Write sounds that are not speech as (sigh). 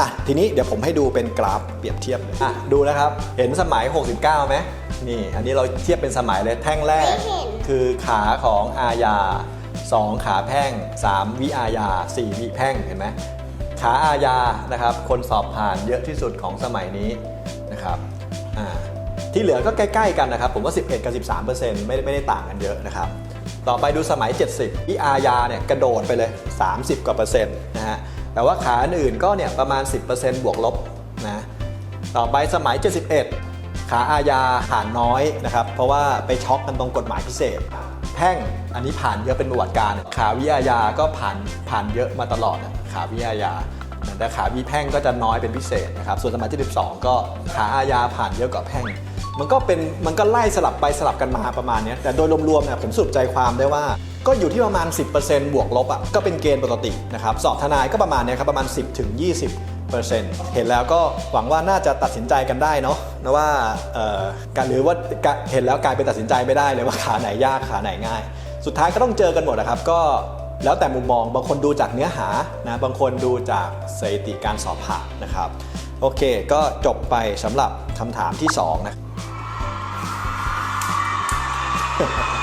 อะทีนี้เดี๋ยวผมให้ดูเป็นกราฟเปรียบเทียบเลยอะดูนะครับ เห็นสมัย 69ไหมนี่อันนี้เราเทียบเป็นสมัยเลยแท่งแรกไม่เห็นคือขาของอาญา2 ขาแพ่ง 3 วิอาญา 4 วิแพ่งเห็นไหมขาอาญานะครับ คนสอบผ่านเยอะที่สุดของสมัยนี้นะครับอ่าที่เหลือก็ใกล้ ๆ กันนะครับ ผมว่า 11 กับ 13%ไม่ได้ไม่ได้ต่างกันเยอะนะครับ ต่อไปดูสมัย 70วิอาญาเนี่ยกระโดดไปเลย 30 กว่าเปอร์เซ็นต์นะฮะ แต่ว่าขาอื่นก็เนี่ยประมาณ 10%บวกลบนะต่อไปสมัย 71 ขาอาญาผ่านน้อยนะครับ เพราะว่าไปช็อกกันตรงกฎหมายพิเศษแพ่งอันนี้ผ่านเยอะเป็นประวัติการ ขาวิอาญาก็ผ่านผ่านเยอะมาตลอดนะขาวิอาญาแต่ขาวิแพ่งก็จะน้อยเป็นพิเศษนะครับส่วนสมัยที่12ก็ขาอาญาผ่านเยอะกว่าแพ่ง มันก็เป็นมันก็ไล่สลับไปสลับกันมาประมาณนี้แต่โดยรวมๆเนี่ยผมสรุปใจความได้ว่า ก็อยู่ที่ประมาณ 10%บวกลบอะก็เป็นเกณฑ์ปกตินะครับสอบทนายก็ประมาณนี้ครับประมาณ 10ถึง20เห็นแล้วก็หวังว่าน่าจะตัดสินใจกันได้เนาะนะว่าการหรือว่าเห็นแล้วกลายเป็นตัดสินใจไม่ได้เลยว่าขาไหนยากขาไหนง่าย สุดท้ายก็ต้องเจอกันหมดนะครับก็แล้วแต่มุมมองบางคนดูจากเนื้อหานะบางคนดูจากสถิติการสอบผ่านนะครับ โอเค ก็จบไปสำหรับคำถามที่ 2 นะ Gracias. (laughs)